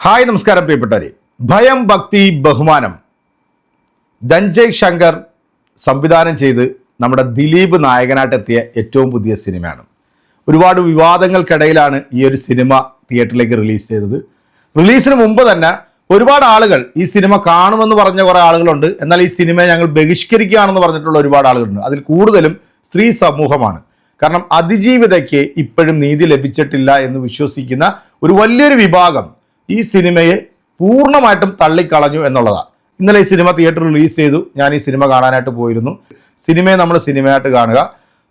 Hi നമസ്കാരം പ്രിയപ്പെട്ടവരെ. ഭയം ഭക്തി ബഹുമാനം. ധൻജയ് ശങ്കർ സംവിധാനം ചെയ്ത് നമ്മുടെ ദിലീപ് നായകനായിട്ടെത്തിയ ഏറ്റവും പുതിയ സിനിമയാണ്. ഒരുപാട് വിവാദങ്ങൾക്കിടയിലാണ് ഈ ഒരു സിനിമ തിയേറ്ററിലേക്ക് റിലീസ് ചെയ്തത്. റിലീസിന് മുമ്പ് തന്നെ ഒരുപാട് ആളുകൾ ഈ സിനിമ കാണുമെന്ന് പറഞ്ഞ കുറേ ആളുകളുണ്ട്. എന്നാൽ ഈ സിനിമയെ ഞങ്ങൾ ബഹിഷ്കരിക്കുകയാണെന്ന് പറഞ്ഞിട്ടുള്ള ഒരുപാട് ആളുകളുണ്ട്. അതിൽ കൂടുതലും സ്ത്രീ സമൂഹമാണ്. കാരണം അതിജീവിതയ്ക്ക് ഇപ്പോഴും നീതി ലഭിച്ചിട്ടില്ല എന്ന് വിശ്വസിക്കുന്ന ഒരു വലിയൊരു വിഭാഗം ഈ സിനിമയെ പൂർണമായിട്ടും തള്ളിക്കളഞ്ഞു എന്നുള്ളതാണ് ഇന്നലെ ഈ സിനിമ തിയേറ്ററിൽ റിലീസ് ചെയ്തു. ഞാൻ ഈ സിനിമ കാണാനായിട്ട് പോയിരുന്നു. സിനിമയെ നമ്മൾ സിനിമയായിട്ട് കാണുക.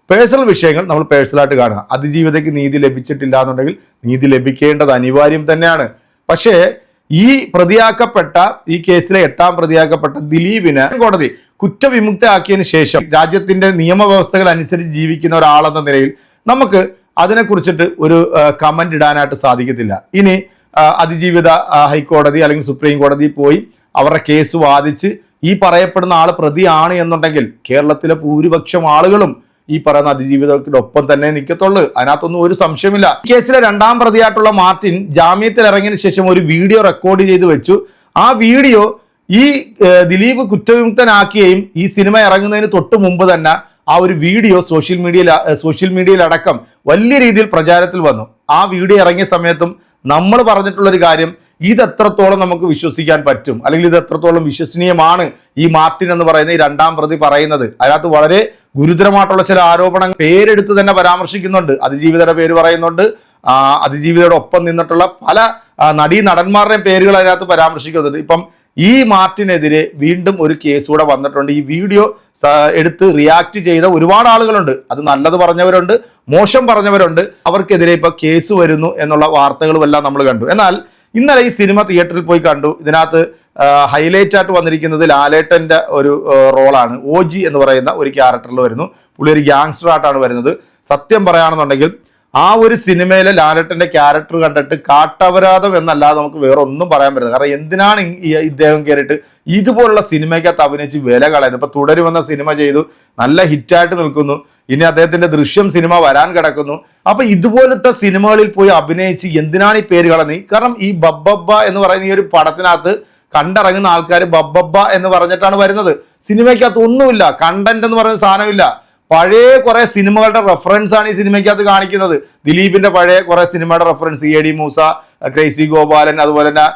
പേഴ്സണൽ വിഷയങ്ങൾ നമ്മൾ പേഴ്സണലായിട്ട് കാണുക. അതിജീവിതയ്ക്ക് നീതി ലഭിച്ചിട്ടില്ല എന്നുണ്ടെങ്കിൽ നീതി ലഭിക്കേണ്ടത് അനിവാര്യം തന്നെയാണ്. പക്ഷേ ഈ പ്രതിയാക്കപ്പെട്ട ഈ കേസിലെ എട്ടാം പ്രതിയാക്കപ്പെട്ട ദിലീപിന് കോടതി കുറ്റവിമുക്തയാക്കിയതിനു ശേഷം രാജ്യത്തിന്റെ നിയമവ്യവസ്ഥകൾ അനുസരിച്ച് ജീവിക്കുന്ന ഒരാളെന്ന നിലയിൽ നമുക്ക് അതിനെക്കുറിച്ചിട്ട് ഒരു കമന്റ് ഇടാനായിട്ട് സാധിക്കത്തില്ല. ഇനി അതിജീവിത ഹൈക്കോടതി അല്ലെങ്കിൽ സുപ്രീം കോടതി പോയി അവരുടെ കേസ് വാദിച്ച് ഈ പറയപ്പെടുന്ന ആൾ പ്രതിയാണ് എന്നുണ്ടെങ്കിൽ കേരളത്തിലെ ഭൂരിപക്ഷം ആളുകളും ഈ പറയുന്ന അതിജീവിതത്തിനൊപ്പം തന്നെ നിൽക്കത്തുള്ളൂ അതിനകത്തൊന്നും ഒരു സംശയമില്ല ഈ കേസിലെ രണ്ടാം പ്രതിയായിട്ടുള്ള മാർട്ടിൻ ജാമ്യത്തിൽ ഇറങ്ങിയതിനു ശേഷം ഒരു വീഡിയോ റെക്കോർഡ് ചെയ്ത് വെച്ചു. ആ വീഡിയോ ഈ ദിലീപ് കുറ്റവിമുക്തനാക്കുകയും ഈ സിനിമ ഇറങ്ങുന്നതിന് തൊട്ട് മുമ്പ് തന്നെ ആ ഒരു വീഡിയോ സോഷ്യൽ മീഡിയയിൽ സോഷ്യൽ മീഡിയയിലടക്കം വലിയ രീതിയിൽ പ്രചാരത്തിൽ വന്നു. ആ വീഡിയോ ഇറങ്ങിയ സമയത്തും നമ്മൾ പറഞ്ഞിട്ടുള്ളൊരു കാര്യം ഇത് എത്രത്തോളം നമുക്ക് വിശ്വസിക്കാൻ പറ്റും? അല്ലെങ്കിൽ ഇത് എത്രത്തോളം വിശ്വസനീയമാണ് ഈ മാർട്ടിൻ എന്ന് പറയുന്ന ഈ രണ്ടാം പ്രതി പറയുന്നത്? അതിനകത്ത് വളരെ ഗുരുതരമായിട്ടുള്ള ചില ആരോപണങ്ങൾ പേരെടുത്ത് തന്നെ പരാമർശിക്കുന്നുണ്ട്. അതിജീവിതയുടെ പേര് പറയുന്നുണ്ട്. അതിജീവിതയുടെ ഒപ്പം നിന്നിട്ടുള്ള പല നടീ നടന്മാരുടെയും പേരുകൾ അതിനകത്ത് പരാമർശിക്കുന്നുണ്ട്. ഇപ്പം ഈ മാർട്ടിനെതിരെ വീണ്ടും ഒരു കേസ് കൂടെ വന്നിട്ടുണ്ട്. ഈ വീഡിയോ എടുത്ത് റിയാക്ട് ചെയ്ത ഒരുപാട് ആളുകളുണ്ട്. അത് നല്ലത് പറഞ്ഞവരുണ്ട് മോശം പറഞ്ഞവരുണ്ട്. അവർക്കെതിരെ ഇപ്പൊ കേസ് വരുന്നു എന്നുള്ള വാർത്തകളുമെല്ലാം നമ്മൾ കണ്ടു. എന്നാൽ ഇന്നലെ ഈ സിനിമ തിയേറ്ററിൽ പോയി കണ്ടു. ഇതിനകത്ത് ഹൈലൈറ്റ് ആയിട്ട് വന്നിരിക്കുന്നത് ലാലേട്ടന്റെ ഒരു റോളാണ്. ഒ ജി എന്ന് പറയുന്ന ഒരു ക്യാരക്ടറിൽ വരുന്നു. പുള്ളി ഒരു ഗ്യാങ്സ്റ്റർ ആയിട്ടാണ് വരുന്നത്. സത്യം പറയുകയാണെന്നുണ്ടെങ്കിൽ ആ ഒരു സിനിമയിലെ ലാലട്ടന്റെ ക്യാരക്ടർ കണ്ടിട്ട് കാട്ടപരാധം എന്നല്ലാതെ നമുക്ക് വേറെ ഒന്നും പറയാൻ പറ്റില്ല. കാരണം എന്തിനാണ് ഇദ്ദേഹം കയറിയിട്ട് ഇതുപോലുള്ള സിനിമയ്ക്കകത്ത് അഭിനയിച്ച് വില കളയുന്നത്? ഇപ്പൊ തുടരുമെന്ന സിനിമ ചെയ്തു നല്ല ഹിറ്റായിട്ട് നിൽക്കുന്നു. ഇനി അദ്ദേഹത്തിന്റെ ദൃശ്യം സിനിമ വരാൻ കിടക്കുന്നു. അപ്പൊ ഇതുപോലത്തെ സിനിമകളിൽ പോയി അഭിനയിച്ച് എന്തിനാണ് ഈ പേര് കളഞ്ഞത് കാരണം ഈ ബബ്ബബ്ബ എന്ന് പറയുന്ന ഈ ഒരു പടത്തിനകത്ത് കണ്ടിറങ്ങുന്ന ആൾക്കാർ ബബ്ബബ്ബ എന്ന് പറഞ്ഞിട്ടാണ് വരുന്നത്. സിനിമയ്ക്കകത്ത് ഒന്നുമില്ല. കണ്ടന്റ് എന്ന് പറയുന്ന സാധനമില്ല. പഴയ കുറെ സിനിമകളുടെ റെഫറൻസ് ആണ് ഈ സിനിമയ്ക്കകത്ത് കാണിക്കുന്നത്. ദിലീപിന്റെ പഴയ കുറെ സിനിമയുടെ reference E D Moosa crazy Gopalan അതുപോലെ തന്നെ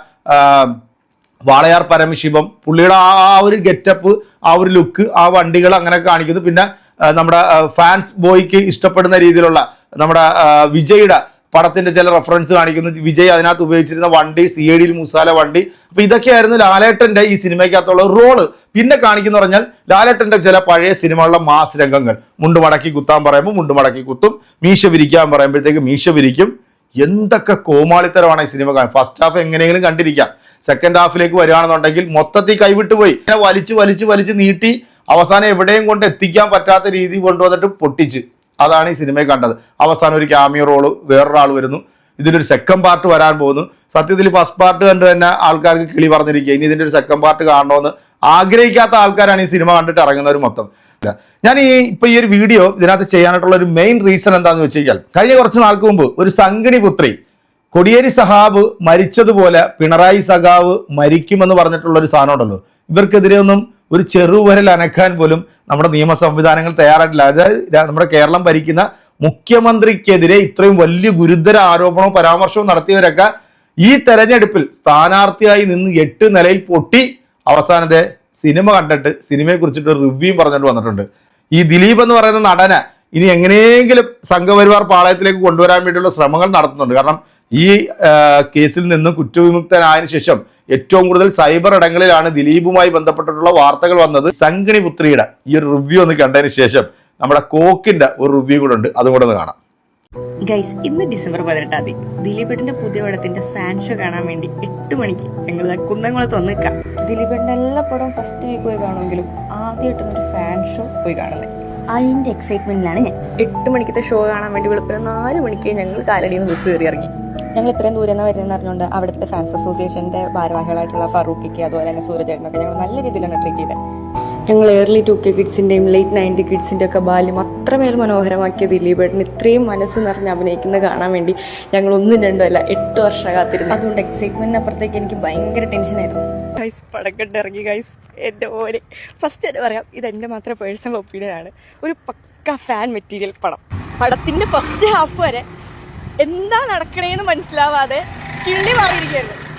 വാളയാർ പരമശിവം പുള്ളിയുടെ ആ ഒരു ഗെറ്റപ്പ് ആ ഒരു ലുക്ക് ആ വണ്ടികൾ അങ്ങനെ കാണിക്കുന്നു. പിന്നെ നമ്മുടെ ഫാൻസ് ബോയ്ക്ക് ഇഷ്ടപ്പെടുന്ന രീതിയിലുള്ള നമ്മുടെ വിജയുടെ പടത്തിന്റെ ചില റെഫറൻസ് കാണിക്കുന്നു. വിജയ് അതിനകത്ത് ഉപയോഗിച്ചിരുന്ന വണ്ടി സി എ ഡിയിൽ മുസാല വണ്ടി. അപ്പൊ ഇതൊക്കെയായിരുന്നു ലാലേട്ടന്റെ ഈ സിനിമയ്ക്കകത്തുള്ള റോൾ പിന്നെ കാണിക്കുന്ന പറഞ്ഞാൽ ലാലേട്ടന്റെ ചില പഴയ സിനിമകളിലെ മാസ് രംഗങ്ങൾ. മുണ്ട് മടക്കി കുത്താൻ പറയുമ്പോൾ മുണ്ട് മടക്കി കുത്തും. മീശ വിരിക്കാൻ പറയുമ്പോഴത്തേക്ക് മീശ വിരിക്കും. എന്തൊക്കെ കോമാളിത്തരമാണ് ഈ സിനിമ കാണുന്നത് ഫസ്റ്റ് ഹാഫ് എങ്ങനെയെങ്കിലും കണ്ടിരിക്കാം. സെക്കൻഡ് ഹാഫിലേക്ക് വരികയാണെന്നുണ്ടെങ്കിൽ മൊത്തത്തിൽ കൈവിട്ട് പോയി. ഇങ്ങനെ വലിച്ച് വലിച്ച് വലിച്ച് നീട്ടി അവസാനം എവിടെയും കൊണ്ട് എത്തിക്കാൻ പറ്റാത്ത രീതി കൊണ്ടുവന്നിട്ട് പൊട്ടിച്ച്. അതാണ് ഈ സിനിമയെ കണ്ടത്. അവസാനം ഒരു ക്യാമിയോ റോൾ വേറൊരാൾ വരുന്നു. ഇതിനൊരു സെക്കൻഡ് പാർട്ട് വരാൻ പോകുന്നു. സത്യത്തിൽ ഫസ്റ്റ് പാർട്ട് കണ്ടു തന്നെ ആൾക്കാർക്ക് കിളി പറഞ്ഞിരിക്കുക. ഇനി ഇതിന്റെ ഒരു സെക്കൻഡ് പാർട്ട് കാണണമെന്ന് ആഗ്രഹിക്കാത്ത ആൾക്കാരാണ് ഈ സിനിമ കണ്ടിട്ട് ഇറങ്ങുന്നവർ മൊത്തം. ഞാൻ ഈ ഇപ്പൊ ഈ ഒരു വീഡിയോ ഇതിനകത്ത് ചെയ്യാനായിട്ടുള്ള ഒരു മെയിൻ റീസൺ എന്താണെന്ന് വെച്ച് കഴിഞ്ഞാൽ കഴിഞ്ഞ കുറച്ച് നാൾക്ക് മുമ്പ് ഒരു സംഗണി പുത്രി കൊടിയേരി സഹാബ് മരിച്ചതുപോലെ പിണറായി സഖാവ് മരിക്കുമെന്ന് പറഞ്ഞിട്ടുള്ള ഒരു സാധനം ഉണ്ടല്ലോ. ഇവർക്കെതിരെ ഒന്നും ഒരു ചെറുവരൽ അനക്കാൻ പോലും നമ്മുടെ നിയമ സംവിധാനങ്ങൾ തയ്യാറായിട്ടില്ല. അതായത് നമ്മുടെ കേരളം ഭരിക്കുന്ന മുഖ്യമന്ത്രിക്കെതിരെ ഇത്രയും വലിയ ഗുരുതര ആരോപണവും പരാമർശവും നടത്തിയവരൊക്കെ ഈ തെരഞ്ഞെടുപ്പിൽ സ്ഥാനാർത്ഥിയായി നിന്ന് എട്ട് നിലയിൽ പൊട്ടി അവസാനത്തെ സിനിമ കണ്ടിട്ട് സിനിമയെ കുറിച്ചിട്ട് റിവ്യൂ പറഞ്ഞിട്ട് വന്നിട്ടുണ്ട്. ഈ ദിലീപ് എന്ന് പറയുന്ന നടനെ ഇനി എങ്ങനെയെങ്കിലും സംഘപരിവാർ പാളയത്തിലേക്ക് കൊണ്ടുവരാൻ വേണ്ടിയുള്ള ശ്രമങ്ങൾ നടത്തുന്നുണ്ട്. കാരണം ഈ കേസിൽ നിന്നും കുറ്റവിമുക്തനായതിനു ശേഷം ഏറ്റവും കൂടുതൽ സൈബർ ഇടങ്ങളിലാണ് ദിലീപുമായി ബന്ധപ്പെട്ടിട്ടുള്ള വാർത്തകൾ വന്നത് സംഗണി പുത്രിയുടെ ഈ ഒരു റിവ്യൂ ഒന്ന് കണ്ടതിന് ശേഷം. നമ്മുടെ കോക്കിന്റെ ഒരു റിവ്യൂ കൂടെ ഉണ്ട്. അതും കൂടെ ഒന്ന് കാണാം. ഗൈസ് ഇന്ന് ഡിസംബർ പതിനെട്ടാം തീയതി. ദിലീപേട്ടിന്റെ പുതിയ പടത്തിന്റെ ഫാൻ ഷോ കാണാൻ വേണ്ടി എട്ട് മണിക്ക് ഞങ്ങൾ കുന്നംകുളത്ത് വന്ന് നിൽക്കാം. ദിലീപേട്ടിന്റെ എല്ലാ പടവും ഫസ്റ്റ് വീക്ക് പോയി കാണുമെങ്കിലും ആദ്യമായിട്ടൊന്നും ഒരു ഫാൻ ഷോ പോയി കാണുന്നത്. അതിന്റെ എക്സൈറ്റ്മെന്റിലാണ് ഞാൻ. എട്ട് മണിക്കത്തെ ഷോ കാണാൻ വേണ്ടി വെളുപ്പിന് നാല് മണിക്ക് ഞങ്ങൾ കാലടിയിൽ നിന്ന് ബസ് കയറി ഇറങ്ങി. ഞങ്ങൾ ഇത്രയും ദൂരം നിന്ന് വരുന്നതെന്ന് അറിഞ്ഞുകൊണ്ട് അവിടുത്തെ ഫാൻസ് അസോസിയേഷന്റെ ഭാരവാഹികളായിട്ടുള്ള ഫറൂഖിക്ക് അതുപോലെ തന്നെ സൂരജേട്ടനൊക്കെ ഞങ്ങൾ നല്ല രീതിയിലാണ് ട്രീറ്റ് ചെയ്തത് ഞങ്ങൾ ഏർലി ടു കെ കിഡ്സിന്റെയും ലേറ്റ് നയന്റി കിഡ്സിന്റെ ഒക്കെ ബാല്യം അത്രമേൽ മനോഹരമാക്കിയ ദിലീപേട്ടൻ ഇത്രയും മനസ്സ് നിറഞ്ഞ് അഭിനയിക്കുന്നത് കാണാൻ വേണ്ടി ഞങ്ങൾ ഒന്നും രണ്ടും അല്ല എട്ട് വർഷം കാത്തിരുന്നു. അതുകൊണ്ട് എക്സൈറ്റ്മെന്റിന് അപ്പുറത്തേക്ക് എനിക്ക് ഭയങ്കര ടെൻഷനായിരുന്നു ഗൈസ് പടക്കണ്ട് ഇറങ്ങി ഗൈസ് എന്റെ പോലെ ഫസ്റ്റ് തന്നെ പറയാം ഇതെന്റെ എന്റെ മാത്രം പേഴ്സണൽ ഒപ്പീനിയൻ ആണ്. ഒരു പക്ക ഫാൻ മെറ്റീരിയൽ പടം. പടത്തിന്റെ ഫസ്റ്റ് ഹാഫ് വരെ എന്താ നടക്കണേന്ന് മനസ്സിലാവാതെ കിള്ളി മാറിയിരിക്കുകയായിരുന്നു.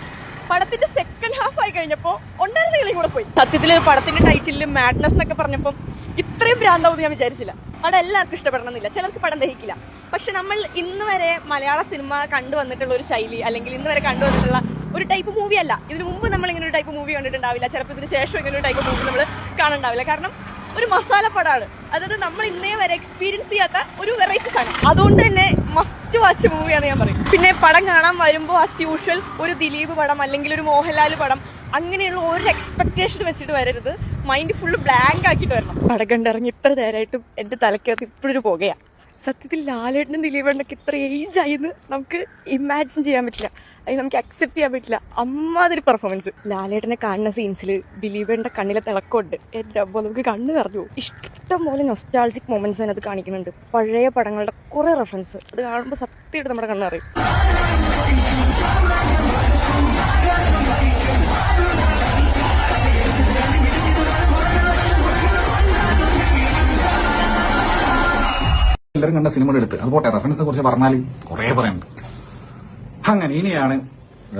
പടത്തിന്റെ സെക്കൻഡ് ഹാഫ് ആയി കഴിഞ്ഞപ്പോ ഉണ്ടായിരുന്ന കളി കൂടെ പോയി. സത്യത്തിൽ പടത്തിന്റെ ടൈറ്റിലും മാഡ്നസ് എന്നൊക്കെ പറഞ്ഞപ്പോൾ ഇത്രയും ഭ്രാന്താവും ഞാൻ വിചാരിച്ചില്ല. പടം എല്ലാവർക്കും ഇഷ്ടപ്പെടണമെന്നില്ല. ചിലർക്ക് പടം ദഹിക്കില്ല. പക്ഷെ നമ്മൾ ഇന്ന് വരെ മലയാള സിനിമ കണ്ടുവന്നിട്ടുള്ള ഒരു ശൈലി അല്ലെങ്കിൽ ഇന്ന് വരെ കണ്ടുവന്നിട്ടുള്ള ഒരു ടൈപ്പ് മൂവി അല്ല. ഇതിനു മുമ്പ് നമ്മൾ ഇങ്ങനെ ഒരു ടൈപ്പ് മൂവി കണ്ടിട്ടുണ്ടാവില്ല. ചിലപ്പോൾ ഇതിന് ശേഷം ഇങ്ങനെ ഒരു ടൈപ്പ് മൂവി നമ്മൾ കാണണ്ടാവില്ല കാരണം ഒരു മസാല പടമാണ് അതായത് നമ്മൾ ഇന്നേ വരെ എക്സ്പീരിയൻസ് ചെയ്യാത്ത ഒരു വെറൈറ്റി സാധനം. അതുകൊണ്ട് തന്നെ മസ്റ്റ് വാച്ച് മൂവിയാണ് ഞാൻ പറയും. പിന്നെ പടം കാണാൻ വരുമ്പോൾ ആസ് യൂഷ്വൽ ഒരു ദിലീപ് പടം അല്ലെങ്കിൽ ഒരു മോഹൻലാൽ പടം അങ്ങനെയുള്ള ഒരു എക്സ്പെക്ടേഷൻ വെച്ചിട്ട് വരരുത്. മൈൻഡ് ഫുള്ള് ബ്ലാങ്ക് ആക്കിയിട്ട് വരണം. പടം കണ്ടിറങ്ങി ഇത്ര നേരമായിട്ടും എന്റെ തലക്കകത്ത് ഇപ്പോഴൊരു പുകയാണ് സത്യത്തിൽ ലാലേട്ടനും ദിലീപേട്ടനൊക്കെ ഇത്ര ഏജ് ആയിന്ന് നമുക്ക് ഇമാജിൻ ചെയ്യാൻ പറ്റില്ല. അത് നമുക്ക് അക്സെപ്റ്റ് ചെയ്യാൻ പറ്റില്ല. അമ്മാതിരി പെർഫോമൻസ് ലാലേട്ടനെ കാണുന്ന സീൻസിൽ ദിലീപേട്ടന്റെ കണ്ണിലെ തിളക്കമുണ്ട്. എന്റെ അപ്പോൾ നമുക്ക് കണ്ണ് നിറഞ്ഞു. ഇഷ്ടം പോലെ നൊസ്റ്റാൾജിക് മൊമെന്റ്സ് അതിനകത്ത് കാണിക്കുന്നുണ്ട്. പഴയ പടങ്ങളുടെ കുറേ റെഫറൻസ് അത് കാണുമ്പോൾ സത്യമായിട്ട് നമ്മുടെ കണ്ണ് എല്ലാവരും കണ്ട സിനിമ എടുത്ത് അത് പോട്ടെ റെഫറൻസിനെ കുറിച്ച് പറഞ്ഞാൽ കുറെ പറയാനുണ്ട്. അങ്ങനെ ഇനിയാണ്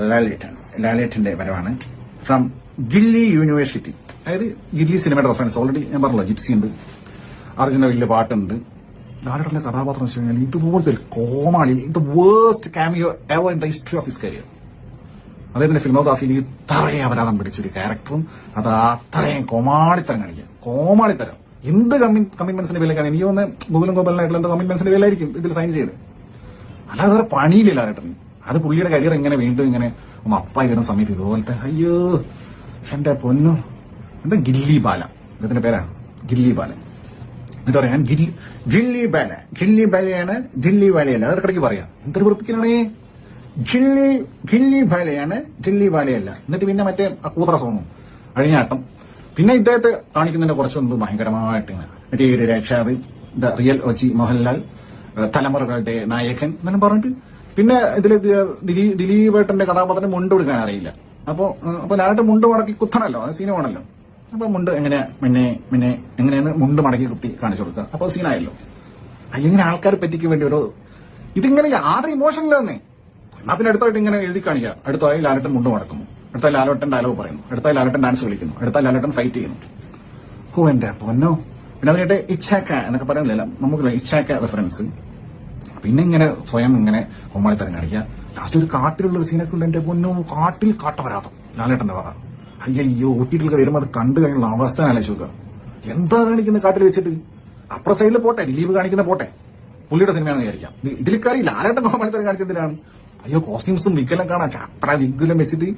ലാലേട്ടൻ. ലാലേറ്റന്റെ വരവാണ് ഫ്രം ഗില്ലി യൂണിവേഴ്സിറ്റി അതായത് ഗില്ലി സിനിമയുടെ റെഫറൻസ് ഓൾറെഡി ഞാൻ പറഞ്ഞല്ലോ ജിപ്സി ഉണ്ട്. അർജുന വലിയ പാട്ടുണ്ട്. ലാലേട്ടന്റെ കഥാപാത്രം വെച്ച് കഴിഞ്ഞാൽ ഇതുപോലത്തെ ഒരു കോമാളി ഇത് waste cameo ever in the history of his career അദ്ദേഹത്തിന്റെ ഫിലിമോഗ്രാഫിയിൽ ഇത്രയും അപരാധം പിടിച്ചൊരു ക്യാരക്ടറും അത് അത്രയും കോമാളിത്തരം കാണിക്കുക കോമാളിത്തരം. എന്ത് കമ്മിറ്റ്മെന്റ്സിന്റെ പേരിലേക്കാണ്? എനിക്ക് തോന്നുന്നത് മുതലും ഗോപാലനായിട്ടുള്ള എന്താ കമ്മിറ്റ്മെന്റ്സിന്റെ പേരിലായിരിക്കും ഇതിൽ സൈൻ ചെയ്ത്. അല്ലാതെ വേറെ പണിയിലില്ല ചേട്ടൻ അത് പുള്ളിയുടെ കരിയർ ഇങ്ങനെ വീണ്ടും ഇങ്ങനെ ഒന്ന് അപ്പായി വരുന്ന സമയത്ത് ഇതുപോലത്തെ അയ്യോ എന്റെ പൊന്നു. എന്താ ഗില്ലി ബാല? ഇതിന്റെ പേരാ? ഗില്ലി ബാല. എന്നിട്ട് പറയാൻ ഗില്ലി ഗില്ലി ബാല. ഗില്ലി ബാലയാണ് ഗില്ലി ബാലയല്ല. അതൊക്കെ ഇടയ്ക്ക് പറയാം. എന്തൊരു വെറുപ്പിക്കണേ ഗില്ലി ഗില്ലി ബാലയാണ് ഗില്ലി ബാലയല്ല. എന്നിട്ട് പിന്നെ മറ്റേ കൂത്ര സോങ്ങും അഴിഞ്ഞാട്ടം. പിന്നെ ഇദ്ദേഹത്തെ കാണിക്കുന്നതിന്റെ കുറച്ചൊന്നും ഭയങ്കരമായിട്ട് മറ്റേ ഒരു ദ റിയൽ ഒജി മോഹൻലാൽ തലമുറകളുടെ നായകൻ എന്നെല്ലാം പറഞ്ഞിട്ട് പിന്നെ ഇതിൽ ദിലീപ് ദിലീപേട്ടന്റെ കഥാപാത്രം മുണ്ട് കൊടുക്കാൻ അറിയില്ല. അപ്പോ അപ്പൊ ലാലേട്ട് മുണ്ട് മടക്കി കുത്തണല്ലോ അത് സീനുമാണല്ലോ അപ്പൊ മുണ്ട് എങ്ങനെ പിന്നെ പിന്നെ എങ്ങനെയാണ് മുണ്ട് മടക്കി കുത്തി കാണിച്ചു കൊടുക്കുക. അപ്പൊ സീനായല്ലോ. ഇങ്ങനെ ആൾക്കാരെ പറ്റിക്ക് വേണ്ടി ഒരു ഇതിങ്ങനെ യാതൊരു ഇമോഷനിലെന്നേ എന്നാ പിന്നെ അടുത്തായിട്ട് ഇങ്ങനെ എഴുതി കാണിക്കുക അടുത്തായി ലാലേട്ടൻ മുണ്ട് മടക്കുന്നു അടുത്തായി ലാലോട്ടൻ ഡയലോഗ് പറയുന്നു. അടുത്ത ലാലോട്ടൻ ഡാൻസ് കളിക്കുന്നു. അടുത്ത ലാലോട്ടൻ ഫൈറ്റ് ചെയ്യുന്നു. ഹോ എന്റെ പൊന്നോ പിന്നെ അതിനായിട്ട് ഇച്ഛാക്ക എന്നൊക്കെ പറയുന്നില്ല. നമുക്ക് ഇച്ഛാക്ക റെഫറൻസ് പിന്നെ ഇങ്ങനെ സ്വയം ഇങ്ങനെ കോമാളിത്തരം കാണിക്കുക ലാസ്റ്റ് ഒരു കാട്ടിലുള്ള ഒരു സീനൊക്കെ ഉണ്ട് എന്റെ പൊന്നോ. കാട്ടിൽ കാട്ടവരാതം ലാലേട്ടന്റെ പറ അയ്യോ ഊട്ടിയിലൊക്കെ വരുമ്പോൾ അത് കണ്ടു കഴിഞ്ഞുള്ള അവസ്ഥ ആലോചിക്കുക എന്താ കാണിക്കുന്ന കാട്ടിൽ വെച്ചിട്ട്? അപ്പുറ സൈഡിൽ പോട്ടെ ലീവ് കാണിക്കുന്ന പോട്ടെ. പുള്ളിയുടെ സിനിമയാണെന്ന് വിചാരിക്കാം. ഇതിൽ കാര്യം ലാലേട്ടൻ കോമാളിത്തരം കാണിച്ചതിലാണ് അയ്യോ കോസ്റ്റ്യൂംസും വിഗ്ഗെല്ലാം കാണാം. ചാപ്പറ വിഗുലം വെച്ചിട്ട്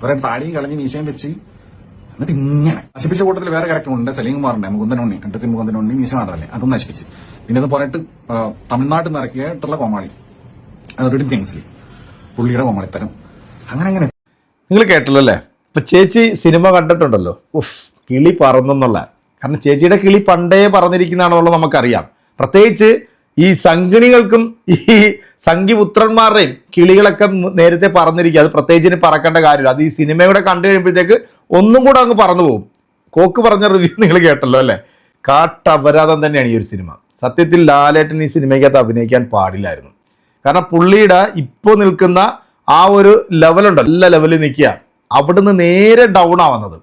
കുറെ താടിയും കളഞ്ഞ് മീശയും വെച്ച് എന്നിട്ട് ഇങ്ങനെ നശിപ്പിച്ച കൂട്ടത്തിൽ വേറെ കറക്റ്റ് ഉണ്ട് സലീം കുമാറിന്റെ മുകുന്ദനുണ്ണി കണ്ടത്തിൽ മുകുന്ദനുണ്ണി മീശ മാത്രമല്ലേ അതും നശിപ്പിച്ച്. പിന്നെ അത് പോയിട്ട് ആ, തമിഴ്നാട്ടിൽ നിന്ന് ഇറക്കിയിട്ടുള്ള കോമാളി അതൊരു കിങ്സ്ലി പുള്ളിയുടെ കോമാളിത്തരം. അങ്ങനെ അങ്ങനെ. നിങ്ങൾ കേട്ടല്ലോ അല്ലേ ഇപ്പൊ ചേച്ചി സിനിമ കണ്ടിട്ടുണ്ടല്ലോ. ഉഫ് കിളി പറന്നെന്നുള്ള. കാരണം ചേച്ചിയുടെ കിളി പണ്ടേ പറന്നിരിക്കുന്നതാണെന്നുള്ളത് നമുക്കറിയാം. പ്രത്യേകിച്ച് ഈ സംഗിണികൾക്കും ഈ സംഘിപുത്രന്മാരുടെയും കിളികളൊക്കെ നേരത്തെ പറഞ്ഞിരിക്കുക അത് പ്രത്യേകിച്ച് പറക്കേണ്ട കാര്യമില്ല. അത് ഈ സിനിമയുടെ കണ്ടു കഴിയുമ്പോഴത്തേക്ക് ഒന്നും കൂടെ അങ്ങ് പറന്നു പോകും. കോക്ക് പറഞ്ഞ റിവ്യൂ നിങ്ങൾ കേട്ടല്ലോ അല്ലേ? കാട്ടപരാധം തന്നെയാണ് ഈ ഒരു സിനിമ. സത്യത്തിൽ ലാലേട്ടൻ ഈ സിനിമയ്ക്കകത്ത് അഭിനയിക്കാൻ പാടില്ലായിരുന്നു. കാരണം പുള്ളിയുടെ ഇപ്പോൾ നിൽക്കുന്ന ആ ഒരു ലെവലുണ്ട് എല്ലാ ലെവലിൽ നിൽക്കുക അവിടുന്ന് നേരെ ഡൗൺ ആവുന്നത്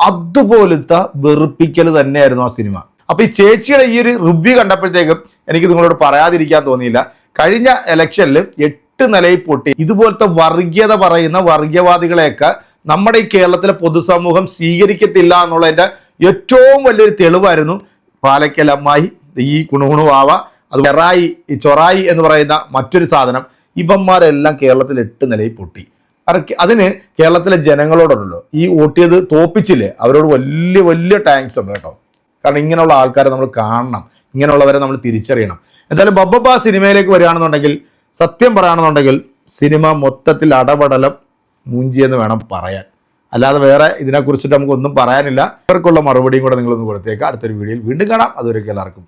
അതുപോലത്തെ വെറുപ്പിക്കൽ തന്നെയായിരുന്നു ആ സിനിമ. അപ്പൊ ഈ ചേച്ചിയുടെ ഈ ഒരു റിവ്യൂ കണ്ടപ്പോഴത്തേക്കും എനിക്ക് നിങ്ങളോട് പറയാതിരിക്കാൻ തോന്നിയില്ല. കഴിഞ്ഞ ഇലക്ഷനിൽ എട്ട് നിലയിൽ പൊട്ടി. ഇതുപോലത്തെ വർഗീയത പറയുന്ന വർഗീയവാദികളെയൊക്കെ നമ്മുടെ ഈ കേരളത്തിലെ പൊതുസമൂഹം സ്വീകരിക്കത്തില്ല എന്നുള്ളതിന്റെ ഏറ്റവും വലിയൊരു തെളിവായിരുന്നു പാലക്കലമ്മായി ഈ കുണുകുണുവാവ അത് ചെറായി ഈ ചൊറായി എന്ന് പറയുന്ന മറ്റൊരു സാധനം. ഇവന്മാരെല്ലാം കേരളത്തിൽ എട്ട് നിലയിൽ പൊട്ടി. അതിന് കേരളത്തിലെ ജനങ്ങളോടുണ്ടല്ലോ ഈ വോട്ടിയത് തോപ്പിച്ചില്ലേ? അവരോട് വലിയ വലിയ ടാങ്ക്സ് ഉണ്ട് കേട്ടോ. കാരണം ഇങ്ങനെയുള്ള ആൾക്കാരെ നമ്മൾ കാണണം. ഇങ്ങനെയുള്ളവരെ നമ്മൾ തിരിച്ചറിയണം. എന്തായാലും ബബ്ബപ്പ സിനിമയിലേക്ക് വരികയാണെന്നുണ്ടെങ്കിൽ സത്യം പറയുകയാണെന്നുണ്ടെങ്കിൽ സിനിമ മൊത്തത്തിൽ അടപടലം മൂഞ്ചിയെന്ന് വേണം പറയാൻ. അല്ലാതെ വേറെ ഇതിനെക്കുറിച്ചിട്ട് നമുക്കൊന്നും പറയാനില്ല. ഇവർക്കുള്ള മറുപടിയും കൂടെ നിങ്ങളൊന്ന് കൊടുത്തേക്കാം. അടുത്തൊരു വീഡിയോയിൽ വീണ്ടും കാണാം. അതുവരെയൊക്കെ എല്ലാവർക്കും.